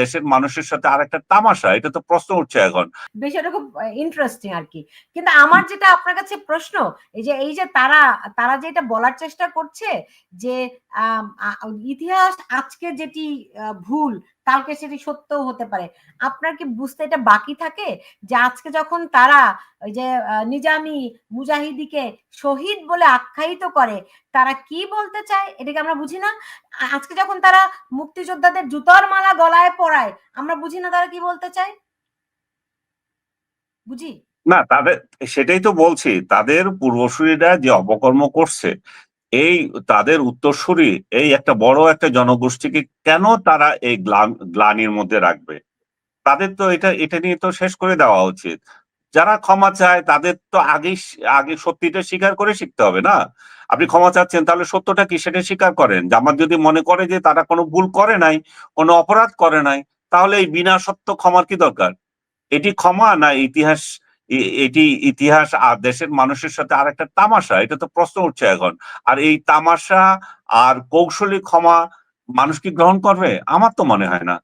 দেশের মানুষের সাথে আর একটা তামাশা, এটা তো প্রশ্ন উঠছে এখন। বিষয়টা খুব ইন্টারেস্টিং আর কি। কিন্তু আমার যেটা আপনার কাছে প্রশ্ন, এই যে এই যে তারা তারা যে এটা বলার চেষ্টা করছে যে ইতিহাস আজকে যেটি ভুল কালকে সেটি সত্য হতে পারে। আপনার কি বুঝতে এটা বাকি থাকে? যে আজকে যখন তারা ওই যে নিজামি মুজাহিদিকে শহীদ বলে আখ্যায়িত করে, তারা কি বলতে চায়? এটাকে আমরা বুঝি না? আজকে যখন তারা মুক্তিযোদ্ধাদের জুতোর মালা গলায় পরায়, আমরা বুঝি না তারা কি বলতে চায়? বুঝি? না, তাদের, সেটাই তো বলছি। তাদের পূর্বসূরীরা যে অপকর্ম করছে এই তাদের উত্তরসূরি, এই একটা বড় একটা জনগোষ্ঠীকে কেন তারা এই গ্লা- গ্লানির মধ্যে রাখবে? তাদের তো এটা এটা নিয়ে তো শেষ করে দেওয়া উচিত। যারা ক্ষমা চায়, তাদের তো আগে আগে সত্যিটা স্বীকার করে শিখতে হবে না? আপনি ক্ষমা চাচ্ছেন, তাহলে সত্যটা কি সেটা স্বীকার করেন? জামাত যদি মনে করে যে তারা কোনো ভুল করে নাই, কোনো অপরাধ করে নাই, তাহলে এই বিনা সত্য ক্ষমার কি দরকার? এটি ক্ষমা না ইতিহাস এটি ইতিহাস আর দেশের মানুষের সাথে আর একটা তামাশা এটা তো প্রশ্ন উঠছে এখন। আর এই তামাশা আর কৌশলী ক্ষমা মানুষ কি গ্রহণ করবে? আমার তো মনে হয় না।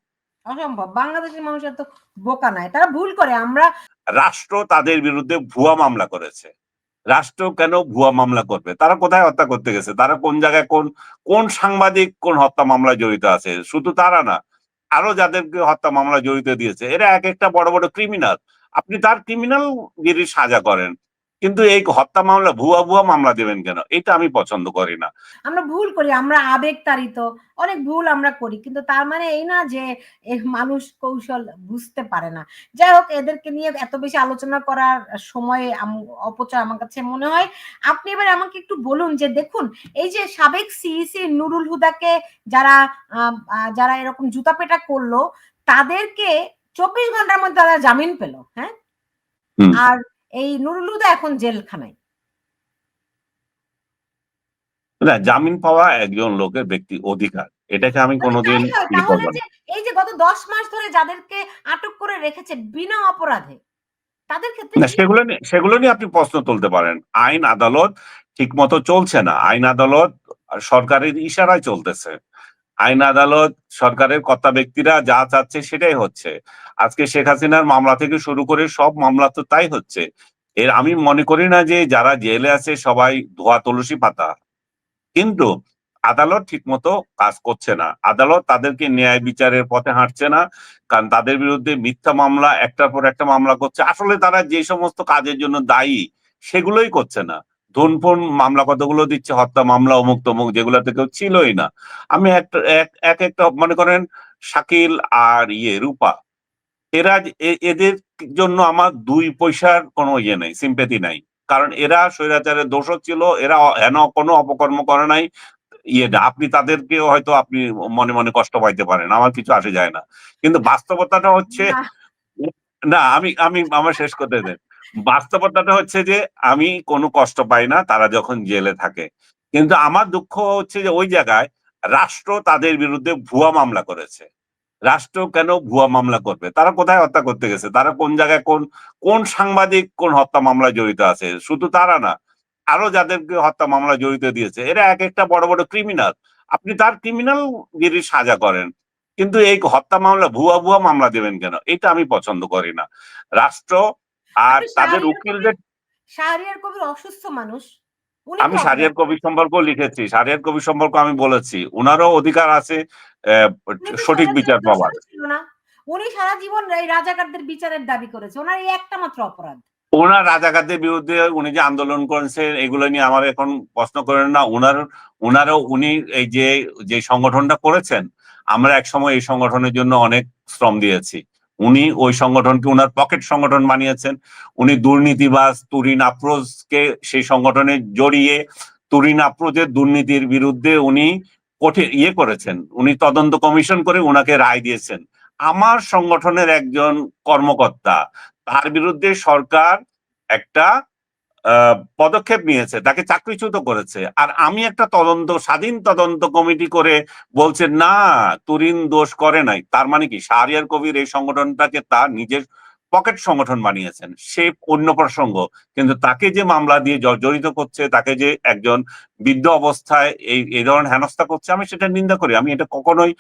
অসম্ভব। বাংলাদেশের মানুষের তো বোকা নাই। তারা ভুল করে। আমরা রাষ্ট্র তাদের বিরুদ্ধে ভুয়া মামলা করেছে। রাষ্ট্র কেন ভুয়া মামলা করবে? তারা কোথায় হত্যা করতে গেছে? তারা কোন জায়গায় কোন কোন সাংবাদিক কোন হত্যা মামলায় জড়িত আছে? শুধু তারা না আরও যাদেরকে হত্যা মামলা জড়িত দিয়েছে এরা এক একটা বড় বড় ক্রিমিনাল আপনি তার ক্রিমিনাল গিরি সাজা করেন। কিন্তু এই হত্যা মামলা, ভুয়া ভুয়া মামলা দেবেন কেন? এটা আমি পছন্দ করি না। আমরা ভুল করি, আমরা আবেগ তাড়িত অনেক ভুল আমরা করি, কিন্তু তার মানে এই না যে মানুষ কৌশল বুঝতে পারে না। যাই হোক, এদেরকে নিয়ে এত বেশি আলোচনা করার সময় অপচয় আমার কাছে মনে হয়। আপনি এবার আমাকে একটু বলুন যে দেখুন, এই যে সাবেক সিইসি নুরুল হুদাকে যারা যারা এরকম জুতা পেটা করল, তাদেরকে চব্বিশ ঘণ্টার মধ্যে তারা জামিন পেল হ্যাঁ? আর এই নুরুল হুদা এখন জেলখানায় না জামিন পাওয়া একজন লোকের ব্যক্তি অধিকার। এটাকে আমি কোনোদিন তাই হয়, ই করব তাহলে না। যে এই যে গত দশ মাস ধরে যাদেরকে আটক করে রেখেছে বিনা অপরাধে তাদের ক্ষেত্রে সেগুলো নিয়ে সেগুলো নিয়ে আপনি প্রশ্ন তুলতে পারেন। আইন আদালত ঠিক মতো চলছে না। আইন আদালত সরকারের ইশারায় চলতেছে। আইন আদালত, সরকারের কর্তা ব্যক্তিরা যা চাচ্ছে সেটাই হচ্ছে। আজকে শেখ হাসিনার মামলা থেকে শুরু করে সব মামলা তো তাই হচ্ছে। এর আমি মনে করি না যে যারা জেলে আছে সবাই ধোয়া তুলসী পাতা। কিন্তু আদালত ঠিকমতো কাজ করছে না। আদালত তাদেরকে ন্যায় বিচারের পথে হাঁটছে না, কারণ তাদের বিরুদ্ধে মিথ্যা মামলা, একটার পর একটা মামলা করছে। আসলে তারা যে সমস্ত কাজের জন্য দায়ী, সেগুলোই করছে না। ধনফোন মামলা কতগুলো দিচ্ছে, হত্যা মামলা, অমুক তমুক, যেগুলোতে কেউ ছিলই না। আমি একটা, এক এক একটা, মনে করেন শাকিল আর ইয়ে রূপা, এরা এদের জন্য আমার দুই পয়সার কোনো ইয়ে নেই সিম্পেথি নাই। কারণ এরা স্বৈরাচারের দোষক ছিল, এরা হেন কোনো অপকর্ম করে নাই। ইয়ে না আপনি তাদেরকেও হয়তো আপনি মনে মনে কষ্ট পাইতে পারেন, আমার কিছু আসে যায় না। কিন্তু বাস্তবতাটা হচ্ছে না, আমি আমি আমার শেষ করতে দেন। বাস্তবতাটা হচ্ছে যে আমি কোনো কষ্ট পাই না তারা যখন জেলে থাকে। কিন্তু আমার দুঃখ হচ্ছে যে ওই জায়গায় রাষ্ট্র তাদের বিরুদ্ধে ভুয়া মামলা করেছে। রাষ্ট্র কেন ভুয়া মামলা করবে? তারা কোথায় হত্যা করতে গেছে? তারা কোন জায়গায় কোন কোন সাংবাদিক কোন হত্যা মামলায় জড়িত আছে? শুধু তারা না আরও যাদেরকে হত্যা মামলা জড়িত দিয়েছে এরা এক একটা বড় বড় ক্রিমিনাল আপনি তার ক্রিমিনাল গিরি সাজা করেন। কিন্তু এই হত্যা মামলা ভুয়া ভুয়া মামলা দেবেন কেন? এটা আমি পছন্দ করি না। রাষ্ট্র আর তাদের উকিলদের শাহরিয়ার কবির অসুস্থ মানুষ। আমি তো সারিয়ার অপরাধী। কবি সম্পর্ক লিখেছি। সারিয়ার কবি সম্পর্ক আমি বলেছি। উনারও অধিকার আছে সঠিক বিচার পাওয়ার। উনি সারা জীবন এই রাজাকারদের বিচারের দাবি করেছে। ওনার এই একটা মাত্র অপরাধ। ওনার রাজাকারদের বিরুদ্ধে উনি যে আন্দোলন করেছেন এগুলো নিয়ে আমার এখন প্রশ্ন করেন না। উনার উনারও উনি এই যে যে সংগঠনটা করেছেন আমরা এক সময় এই সংগঠনের জন্য অনেক শ্রম দিয়েছি। উনি ওই সংগঠনকে, উনার পকেট সংগঠন বানিয়েছেন। উনি দুর্নীতিবাজ তুরিন আফরোজকে সেই সংগঠনে জড়িয়ে তুরিন আফরোজের দুর্নীতির বিরুদ্ধে উনি কঠিন ইয়ে করেছেন। উনি তদন্ত কমিশন করে উনাকে রায় দিয়েছেন। আমার সংগঠনের একজন কর্মকর্তা, তার বিরুদ্ধে সরকার একটা পদক্ষেপ নিয়েছে, তাকে চাকরিচ্যুত করেছে। আর আমি একটা তদন্ত, স্বাধীন তদন্ত কমিটি করে বলছে, না, তুরিন দোষ করে নাই। তার মানে কি? শাহরিয়ার কবির এই সংগঠনটাকে তার নিজের পকেট সংগঠন বানিয়েছেন। সে অন্য প্রসঙ্গ। কিন্তু তাকে যে মামলা দিয়ে জ- জড়িত করছে, তাকে যে একজন বৃদ্ধ অবস্থায় এই এই ধরনের হেনস্থা করছে, আমি সেটা নিন্দা করি। আমি এটা কখনোই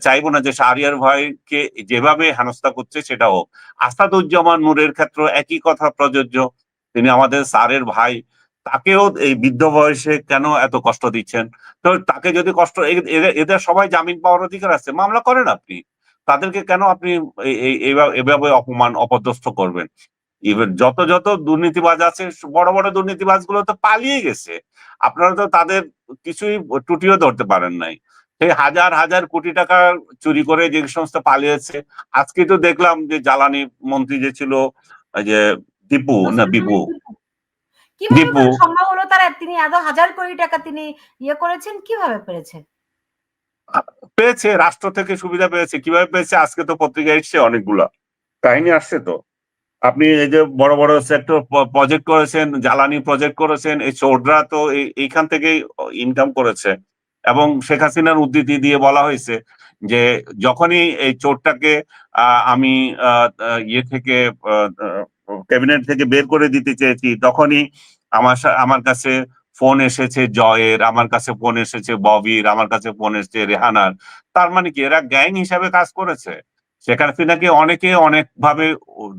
চাইব না যে শাহরিয়ার ভাইকে যেভাবে হেনস্থা করছে, সেটা হোক। আসাদুজ্জামান নূরের ক্ষেত্রে একই কথা প্রযোজ্য। তিনি আমাদের স্যারের ভাই, তাকেও এই বৃদ্ধ বয়সে কেন এত কষ্ট দিচ্ছেন? তো তাকে যদি কষ্ট এদের- সবাই জামিন পাওয়ার অধিকার আছে, মামলা করেন আপনি। তাদেরকে কেন আপনি এভাবে অপমান, অপদস্থ করবেন? এবার যত যত দুর্নীতিবাজ আছে, বড় বড় দুর্নীতিবাজগুলো তো পালিয়ে গেছে। আপনারা তো তাদের কিছুই টুটিও ধরতে পারেন নাই। সেই হাজার হাজার কোটি টাকা চুরি করে যে সমস্ত পালিয়েছে, আজকে তো দেখলাম যে জ্বালানি মন্ত্রী যে ছিল যে দীপু না বিপু দীপু। সম্ভব হলো তারা তিনি এত হাজার কোটি টাকা তিনি ইয়ে করেছেন? কীভাবে পেরেছে? পেয়েছে রাষ্ট্র থেকে সুবিধা পেয়েছে। কীভাবে পেয়েছে আজকে তো পত্রিকা এসছে অনেকগুলা। কাহিনী আসছে তো। আপনি এই যে বড় বড় সেক্টর প্রজেক্ট করেছেন জ্বালানি প্রজেক্ট করেছেন এই চোররা তো এইখান থেকেই ইনকাম করেছে। এবং শেখ হাসিনার উদ্ধৃতি দিয়ে বলা হয়েছে যে যখনই এই চোরটাকে আহ, আমি ইয়ে থেকে ক্যাবিনেট থেকে বের করে দিতে চেয়েছি। তখনই আমার আমার কাছে ফোন এসেছে জয়ের, আমার কাছে ফোন এসেছে ববির, আমার কাছে ফোন এসেছে রেহানার। তার মানে কি, এরা গ্যাং হিসাবে কাজ করেছে। সেখানে হাসিনাকে অনেকে অনেক ভাবে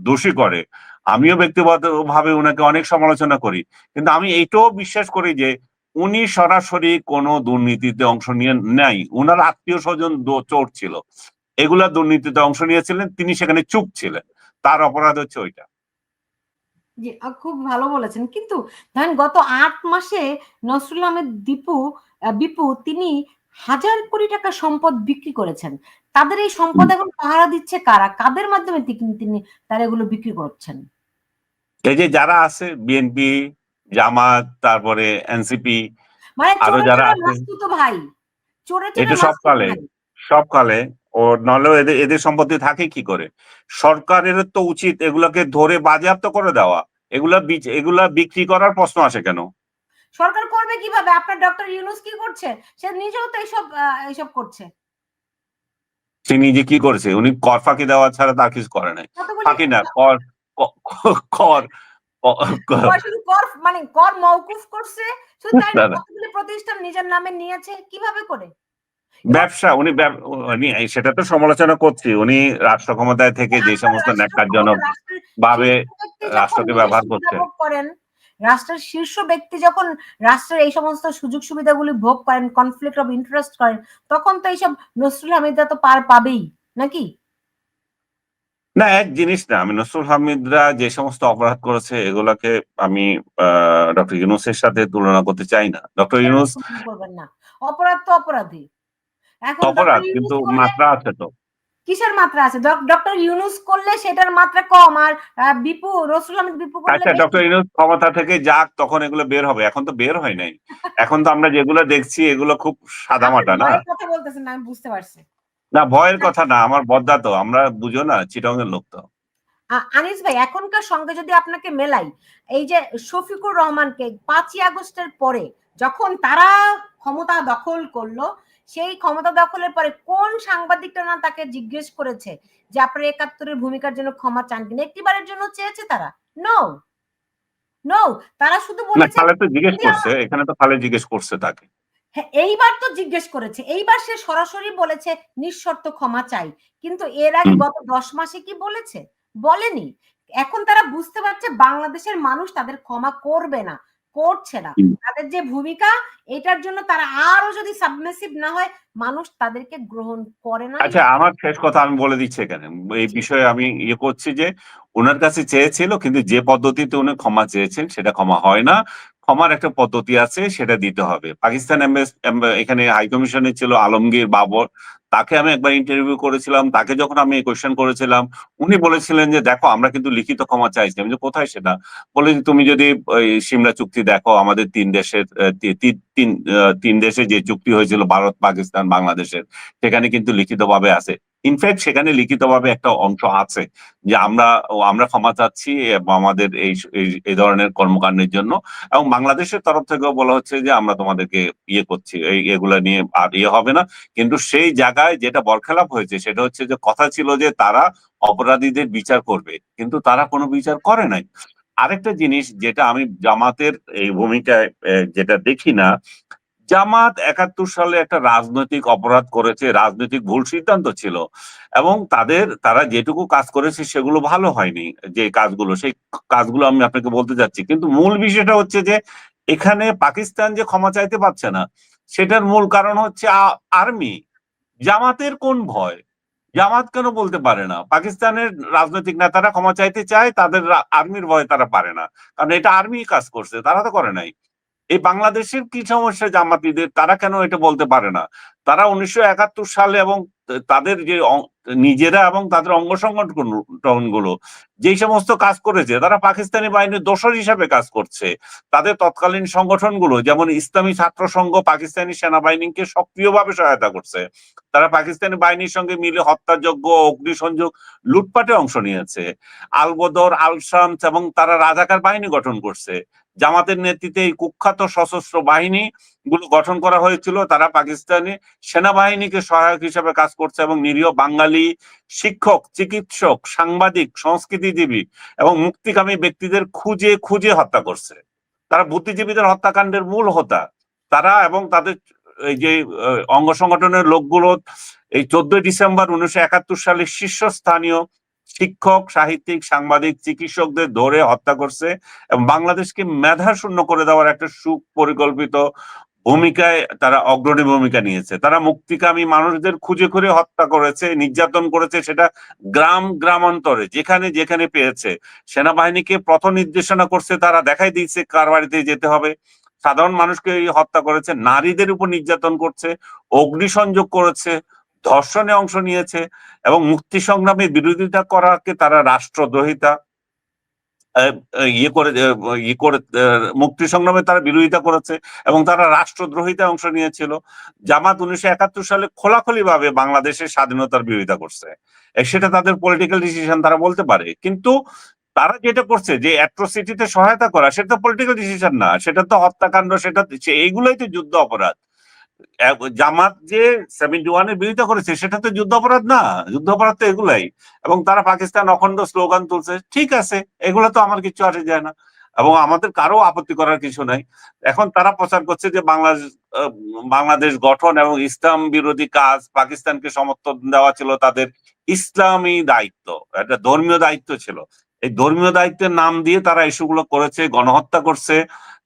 দোষী করে। আমিও ব্যক্তিগত ভাবে ওনাকে অনেক সমালোচনা করি। কিন্তু আমি এইটাও বিশ্বাস করি যে, উনি সরাসরি কোনো দুর্নীতিতে অংশ নিয়ে নাই। উনার আত্মীয় স্বজন চোর ছিল। এগুলা দুর্নীতিতে অংশ নিয়েছিলেন, তিনি সেখানে চুপ ছিলেন। তার অপরাধ হচ্ছে ওইটা। জি খুব ভালো বলেছেন। কিন্তু ধরেন গত আট মাসে নসরুল আহমেদ দীপু বিপু তিনি হাজার কোটি টাকা সম্পদ বিক্রি করেছেন। তাদের এই সম্পদ এখন পাহারা দিচ্ছে কারা? কাদের মাধ্যমে তিনি তিনি তারা এগুলো বিক্রি করছেন? এই যে যারা আছে বিএনপি জামাত তারপরে এনসিপি মানে আরও যারা আছে- ভাই। চোরে চোরে সবকালে। সবকালে ও নলেও এদের এদের সম্পত্তি থাকে কি করে? সরকারের তো উচিত এগুলোকে ধরে বাজেয়াপ্ত করে দেওয়া। এগুলা এগুলা বিক্রি করার প্রশ্ন আসে কেন? সরকার করবে কীভাবে? আপনার ডক্টর ইউনুস কি করছে? সে নিজেও তো এইসব এইসব করছে। সে নিজে কি করেছে? উনি কর ফাঁকি দেওয়া ছাড়া তার কিছু করে নাই। ফাঁকি না কর কর কর মানে কর মওকুফ করছে। শুধু তাই প্রতিষ্ঠান নিজের নামে নিয়েছে? কীভাবে করে? ব্যবসা উনি উনি সেটা তো সমালোচনা করছি। উনি রাষ্ট্র ক্ষমতায় থেকে যে সমস্ত ন্যাক্কারজনক ভাবে রাষ্ট্রকে ব্যবহার সুবিধা করছে। ভোগ করেন রাষ্ট্রের শীর্ষ ব্যক্তি যখন রাষ্ট্রের এই সমস্ত সুযোগ সুবিধাগুলি ভোগ করেন কনফ্লিক্ট অফ ইন্টারেস্ট করেন তখন তো এইসব নসরুল হামিদা তো পার পাবেই নাকি? না এক জিনিস না আমি নসরুল হামিদরা যে সমস্ত অপরাধ করেছে এগুলাকে আমি ডক্টর ইউনুসের সাথে তুলনা করতে চাই না। ডক্টর ইউনুস করবেন না? অপরাধ তো অপরাধী এখন অপরাধ কিন্তু মাত্রা আছে তো। কিসের মাত্রা আছে? ডক্টর ইউনুস করলে সেটার মাত্রা কম আর বিপু রসুল আহমেদ বিপু করলে আচ্ছা ডক্টর ইউনুস ক্ষমতা থেকে যাক তখন এগুলো বের হবে। এখন তো বের হয় নাই। এখন তো আমরা যেগুলো দেখছি এগুলো খুব সাদামাটা না? কথা বলতেছেন না, আমি বুঝতে পারছি। না ভয়ের কথা না আমার বদ্দা তো আমরা বুঝো না চিটং এর লোক তো। আনিস ভাই এখনকার সঙ্গে যদি আপনাকে মেলাই এই যে শফিকুর রহমানকে পাঁচই আগস্টের পরে যখন তারা ক্ষমতা দখল করল সেই ক্ষমতা দখলের পরে কোন সাংবাদিকটা না তাকে জিজ্ঞেস করেছে যে আপনার একাত্তরের ভূমিকার জন্য ক্ষমা চান কিনা একটিবারের জন্য চেয়েছে তারা। নো নো তারা শুধু বলেছে তো জিজ্ঞেস করছে। এখানে তো খালে জিজ্ঞেস করছে তাকে। হ্যাঁ, এইবার তো জিজ্ঞেস করেছে। এইবার সে সরাসরি বলেছে নিঃশর্ত ক্ষমা চাই। কিন্তু এর আগে গত দশ মাসে কি বলেছে? বলেনি। এখন তারা বুঝতে পারছে বাংলাদেশের মানুষ তাদের ক্ষমা করবে না। করছে না। তাদের যে ভূমিকা এটার জন্য তারা আরও যদি সাবমেসিভ না হয় মানুষ তাদেরকে গ্রহণ করে না। আচ্ছা আমার শেষ কথা আমি বলে দিচ্ছি এখানে। এই বিষয়ে আমি ইয়ে করছি যে ওনার কাছে চেয়েছিল কিন্তু যে পদ্ধতিতে উনি ক্ষমা চেয়েছেন সেটা ক্ষমা হয় না। ক্ষমার একটা পদ্ধতি আছে, সেটা দিতে হবে। পাকিস্তান এখানে হাই কমিশনে ছিল আলমগীর বাবর। তাকে আমি একবার ইন্টারভিউ করেছিলাম, তাকে যখন আমি কোয়েশ্চেন করেছিলাম, উনি বলেছিলেন যে, দেখো, আমরা কিন্তু লিখিত ক্ষমা চাইছি। আমি যে, কোথায় সেটা? বলে যে, তুমি যদি সিমলা চুক্তি দেখো, আমাদের তিন দেশের তিন তিন দেশে যে চুক্তি হয়েছিল, ভারত, পাকিস্তান, বাংলাদেশের, সেখানে কিন্তু লিখিতভাবে আছে। ইনফ্যাক্ট সেখানে লিখিতভাবে একটা অংশ আছে যে, আমরা আমরা ক্ষমা চাচ্ছি আমাদের এই- এই ধরনের কর্মকাণ্ডের জন্য। এবং বাংলাদেশের তরফ থেকেও বলা হচ্ছে যে আমরা তোমাদেরকে ইয়ে করছি এগুলা নিয়ে আর ইয়ে হবে না। কিন্তু সেই জায়গায় যেটা বরখেলাপ হয়েছে সেটা হচ্ছে যে কথা ছিল যে তারা অপরাধীদের বিচার করবে, কিন্তু তারা কোনো বিচার করে নাই। আরেকটা জিনিস যেটা আমি জামাতের এই ভূমিকায় যেটা দেখি না জামাত একাত্তর সালে একটা রাজনৈতিক অপরাধ করেছে, রাজনৈতিক ভুল সিদ্ধান্ত ছিল এবং তাদের, তারা যেটুকু কাজ করেছে সেগুলো ভালো হয়নি, যে কাজগুলো, সেই কাজগুলো আমি আপনাকে বলতে যাচ্ছি কিন্তু মূল বিষয়টা হচ্ছে যে এখানে পাকিস্তান যে ক্ষমা চাইতে পারছে না, সেটার মূল কারণ হচ্ছে আর্মি। জামাতের কোন ভয়? জামাত কেন বলতে পারে না? পাকিস্তানের রাজনৈতিক নেতারা ক্ষমা চাইতে চায়, তাদের আর্মির ভয় তারা পারে না। কারণ এটা আর্মি কাজ করছে, তারা তো করে নাই। এই বাংলাদেশের কি সমস্যা জামাতিদের? তারা কেন এটা বলতে পারে না? তারা উনিশশো একাত্তর সালে এবং তাদের যে নিজেরা এবং তাদের অঙ্গ সংগঠনগুলো যেই সমস্ত কাজ করেছে, তারা পাকিস্তানি বাহিনীর দোসর হিসাবে কাজ করছে। তাদের তৎকালীন সংগঠনগুলো যেমন ইসলামী ছাত্র সংঘ পাকিস্তানি সেনাবাহিনীকে সক্রিয়ভাবে সহায়তা করছে, তারা পাকিস্তানি বাহিনীর সঙ্গে মিলে হত্যাযজ্ঞ অগ্নিসংযোগ লুটপাটে অংশ নিয়েছে। আলবদর আল শামস এবং তারা রাজাকার বাহিনী গঠন করছে। জামাতের নেতৃত্বে এই কুখ্যাত সশস্ত্র বাহিনী গুলো গঠন করা হয়েছিল। তারা পাকিস্তানি সেনাবাহিনীকে সহায়ক হিসেবে কাজ করছে এবং নিরীহ বাঙালি শিক্ষক, চিকিৎসক, সাংবাদিক, সংস্কৃতিজীবী এবং মুক্তিকামী ব্যক্তিদের খুঁজে খুঁজে হত্যা করছে। তারা বুদ্ধিজীবীদের হত্যাকাণ্ডের মূল হোতা। তারা এবং তাদের এই যে অঙ্গ সংগঠনের লোকগুলো এই চোদ্দই ডিসেম্বর উনিশশো একাত্তর সালে শীর্ষস্থানীয় শিক্ষক, সাহিত্যিক, সাংবাদিক, চিকিৎসকদের ধরে হত্যা করছে এবং বাংলাদেশকে মেধা শূন্য করে দেওয়ার একটা সুপরিকল্পিত ভূমিকায় তারা অগ্রণী ভূমিকা নিয়েছে। তারা মুক্তিকামী মানুষদের খুঁজে খুঁজে হত্যা করেছে, নির্যাতন করেছে সেটা গ্রাম, গ্রামান্তরে, যেখানে যেখানে পেয়েছে। সেনাবাহিনীকে পথ নির্দেশনা করছে তারা দেখাই দিয়েছে কার বাড়িতে যেতে হবে। সাধারণ মানুষকে হত্যা করেছে, নারীদের উপর নির্যাতন করছে, অগ্নিসংযোগ করেছে ধর্ষণে অংশ নিয়েছে এবং মুক্তি সংগ্রামের বিরোধিতা করাকে তারা রাষ্ট্রদ্রোহিতা ইয়ে করে করে মুক্তি সংগ্রামে তারা বিরোধিতা করেছে এবং তারা রাষ্ট্রদ্রোহিতা অংশ নিয়েছিল। জামাত উনিশশো একাত্তর সালে খোলাখুলি ভাবে বাংলাদেশের স্বাধীনতার বিরোধিতা করছে। সেটা তাদের পলিটিক্যাল ডিসিশন তারা বলতে পারে। কিন্তু তারা যেটা করছে যে অ্যাট্রোসিটিতে সহায়তা করা, সেটা তো পলিটিক্যাল ডিসিশন না, সেটা তো হত্যাকাণ্ড, সেটা এইগুলোই তো যুদ্ধ অপরাধ। জামাত যে সেভেন্টি ওয়ানের বিরোধিতা করেছে, সেটা তো যুদ্ধ অপরাধ না। যুদ্ধ অপরাধ তো এগুলাই। এবং তারা পাকিস্তান অখণ্ড স্লোগান তুলছে, ঠিক আছে, এগুলো তো আমার কিছু আসে যায় না। এবং আমাদের কারও আপত্তি করার কিছু নাই। এখন তারা প্রচার করছে যে বাংলাদেশ বাংলাদেশ গঠন এবং ইসলাম বিরোধী কাজ পাকিস্তানকে সমর্থন দেওয়া ছিল তাদের ইসলামী দায়িত্ব, একটা ধর্মীয় দায়িত্ব ছিল। এই ধর্মীয় দায়িত্বের নাম দিয়ে তারা ইস্যুগুলো করেছে, গণহত্যা করছে,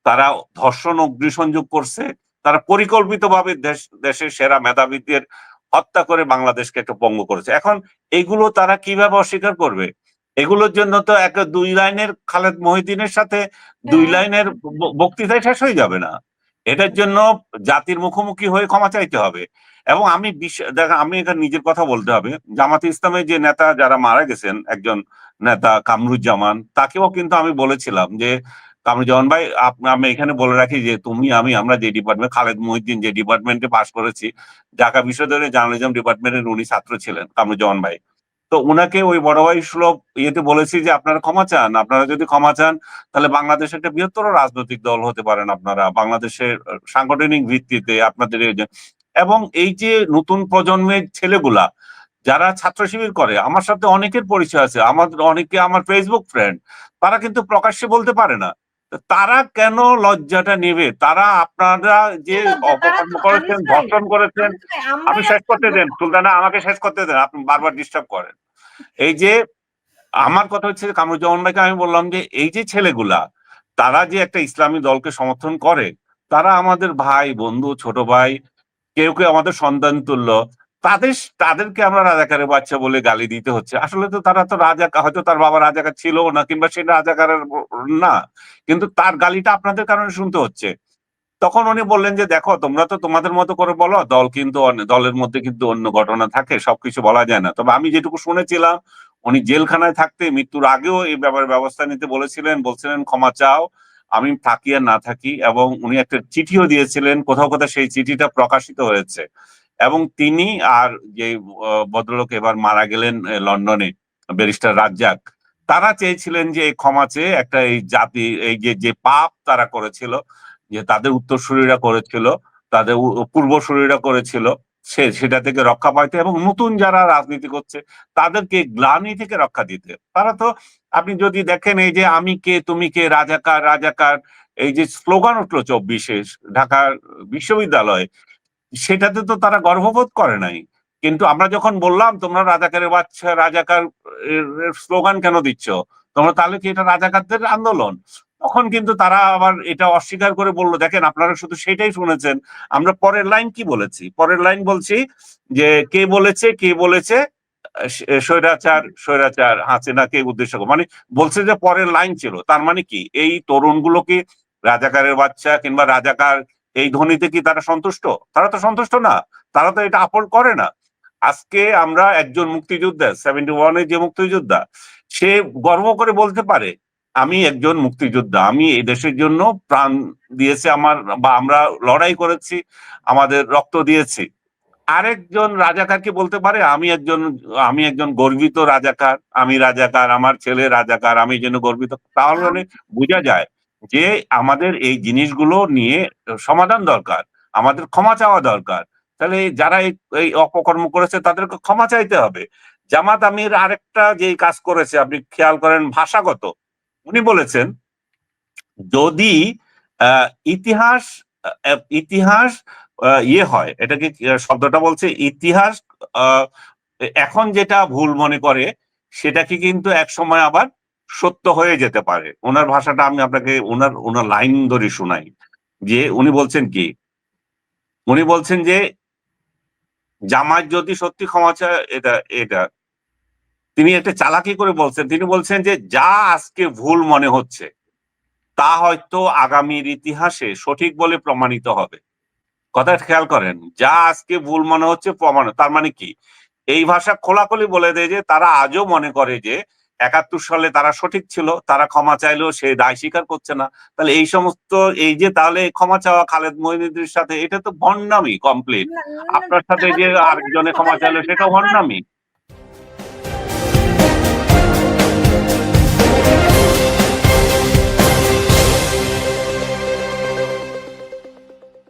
তারা ধর্ষণ, অগ্নিসংযোগ করছে। তারা পরিকল্পিতভাবে দেশ দেশের সেরা মেধাবীদের হত্যা করে বাংলাদেশকে একটা পঙ্গ করেছে। এখন এগুলো তারা কীভাবে অস্বীকার করবে? এগুলোর জন্য তো এক দুই লাইনের খালেদ মহিদিনের সাথে দুই। লাইনের বক্তৃতায় শেষ হয়ে যাবে না। এটার জন্য জাতির মুখোমুখি হয়ে ক্ষমা চাইতে হবে। এবং আমি দেখেন আমি এখানে নিজের কথা বলতে হবে। জামাতে ইসলামের যে নেতা যারা মারা গেছেন একজন নেতা কামরুজ্জামান তাকেও কিন্তু আমি বলেছিলাম যে কামরুজ্জামান ভাই আমি এখানে বলে রাখি যে তুমি, আমি, আমরা যে ডিপার্টমেন্ট খালেদ মহিউদ্দিন যে ডিপার্টমেন্টে পাশ করেছি, ঢাকা বিশ্ববিদ্যালয়ের জার্নালিজম ডিপার্টমেন্টের উনি ছাত্র ছিলেন, কামরুজ্জামান ভাই। তো উনাকে ওই বড় ভাই সুলভ ইয়েতে বলেছি যে, আপনারা ক্ষমা চান, আপনারা যদি ক্ষমা চান, তাহলে বাংলাদেশ একটা বৃহত্তর রাজনৈতিক দল হতে পারেন আপনারা, বাংলাদেশের সাংগঠনিক ভিত্তিতে আপনাদের এবং এই যে নতুন প্রজন্মের ছেলেগুলা, যারা ছাত্র শিবির করে, আমার সাথে অনেকের পরিচয় আছে আমাদের অনেকে আমার ফেসবুক ফ্রেন্ড তারা কিন্তু প্রকাশ্যে বলতে পারে না। তারা কেন লজ্জাটা নেবে? তারা আপনারা যে? অপকর্ম করেছেন ধর্ষণ করেছেন আপনি শেষ করতে দেন সুলতানা আমাকে শেষ করতে দেন আপনি বারবার ডিস্টার্ব করেন। এই যে আমার কথা হচ্ছে কামরুজ্জামান ভাইকে আমি বললাম যে এই যে ছেলেগুলা তারা যে একটা ইসলামী দলকে সমর্থন করে তারা আমাদের ভাই বন্ধু ছোট ভাই কেউ কেউ আমাদের সন্তান তুল্য তাদের তাদেরকে আমরা রাজাকারের বাচ্চা বলে গালি দিতে হচ্ছে। আসলে তো তারা তো রাজা, হয়তো তার বাবা রাজাকার ছিল না, কিংবা সে রাজাকারের না। কিন্তু তার গালিটা আপনাদের কারণে শুনতে হচ্ছে। তখন উনি বললেন যে, দেখো, তোমরা তো তোমাদের মতো করে বলো, দল কিন্তু দলের মধ্যে কিন্তু অন্য ঘটনা থাকে, সবকিছু বলা যায় না। তবে আমি যেটুকু শুনেছিলাম, উনি জেলখানায় থাকতে মৃত্যুর আগেও এই ব্যাপারে ব্যবস্থা নিতে বলেছিলেন, বলছিলেন, ক্ষমা চাও, আমি থাকি আর না থাকি। এবং উনি একটা চিঠিও দিয়েছিলেন, কোথাও কোথাও সেই চিঠিটা প্রকাশিত হয়েছে। এবং তিনি আর যে ভদ্রলোক এবার মারা গেলেন লন্ডনে, ব্যারিস্টার রাজ্জাক, তারা চেয়েছিলেন যে এই ক্ষমা চেয়ে একটা এই জাতি, এই যে যে পাপ তারা করেছিল, যে তাদের উত্তরসূরিরা করেছিল, তাদের পূর্বসূরিরা করেছিল, সে, সেটা থেকে রক্ষা পাইতে এবং নতুন যারা রাজনীতি করছে, তাদেরকে গ্লানি থেকে রক্ষা দিতে। তারা তো, আপনি যদি দেখেন এই যে, আমি কে, তুমি কে, রাজাকার রাজাকার, এই যে স্লোগান উঠল চব্বিশে ঢাকা বিশ্ববিদ্যালয়ে সেটাতে তো তারা গর্ববোধ করে নাই। কিন্তু আমরা যখন বললাম, তোমরা রাজাকারের বাচ্চা, রাজাকার স্লোগান কেন দিচ্ছ? তোমরা তাহলে কি এটা রাজাকারদের আন্দোলন? তখন কিন্তু তারা আবার এটা অস্বীকার করে বলল, দেখেন, আপনারা শুধু সেটাই শুনেছেন, আমরা পরের লাইন কি বলেছি? পরের লাইন বলছি যে, কে বলেছে কে বলেছে? স্বৈরাচার স্বৈরাচার হাসিনাকে উদ্দেশ্য মানে বলছে যে, পরের লাইন ছিল। তার মানে কি? এই তরুণগুলো কি রাজাকারের বাচ্চা কিংবা রাজাকার এই ধ্বনিতে কি তারা সন্তুষ্ট? তারা তো সন্তুষ্ট না। তারা তো এটা আপন করে না। আজকে আমরা একজন মুক্তিযোদ্ধা সেভেন্টি ওয়ানের যে মুক্তিযোদ্ধা সে গর্ব করে বলতে পারে আমি একজন মুক্তিযোদ্ধা। আমি এই দেশের জন্য প্রাণ দিয়েছে আমার বা আমরা লড়াই করেছি আমাদের রক্ত দিয়েছি। আরেকজন রাজাকার কি বলতে পারে আমি একজন আমি একজন গর্বিত রাজাকার। আমি রাজাকার আমার ছেলে রাজাকার। আমি যেন গর্বিত। তাহলে বোঝা যায় যে আমাদের এই জিনিসগুলো নিয়ে সমাধান দরকার, আমাদের ক্ষমা চাওয়া দরকার। তাহলে যারা এই অপকর্ম করেছে তাদেরকে ক্ষমা চাইতে হবে। জামাত আমির আরেকটা যে কাজ করেছে, আপনি খেয়াল করেন ভাষাগত, উনি বলেছেন, যদি ইতিহাস ইতিহাস ইয়ে হয় এটাকে শব্দটা বলছে, ইতিহাস এখন যেটা ভুল মনে করে, সেটাকে কিন্তু এক সময় আবার সত্য হয়ে যেতে পারে। ওনার ভাষাটা আমি আপনাকে ওনার ওনার লাইন ধরে শোনাই। যে উনি বলছেন কি, উনি বলছেন যে জামাত যদি সত্যি ক্ষমা চায়, এটা এটা। তিনি একটা চালাকি করে বলছেন। তিনি বলছেন যে, যা আজকে ভুল মনে হচ্ছে, তা হয়তো আগামীর ইতিহাসে সঠিক বলে প্রমাণিত হবে। কথা খেয়াল করেন, যা আজকে ভুল মনে হচ্ছে, প্রমাণ তার মানে কি? এই ভাষা খোলাখুলি বলে দেয় যে, তারা আজও মনে করে যে একাত্তর সালে তারা সঠিক ছিল তারা ক্ষমা চাইলেও সে দায় স্বীকার করছে না। তাহলে এই সমস্ত এই যে তাহলে ক্ষমা চাওয়া খালেদ মহিনুদ্দিনের সাথে এটা তো ভন্ডামি কমপ্লিট আপনার সাথে যে আরেকজনে ক্ষমা চাইলো সেটা ভন্ডামি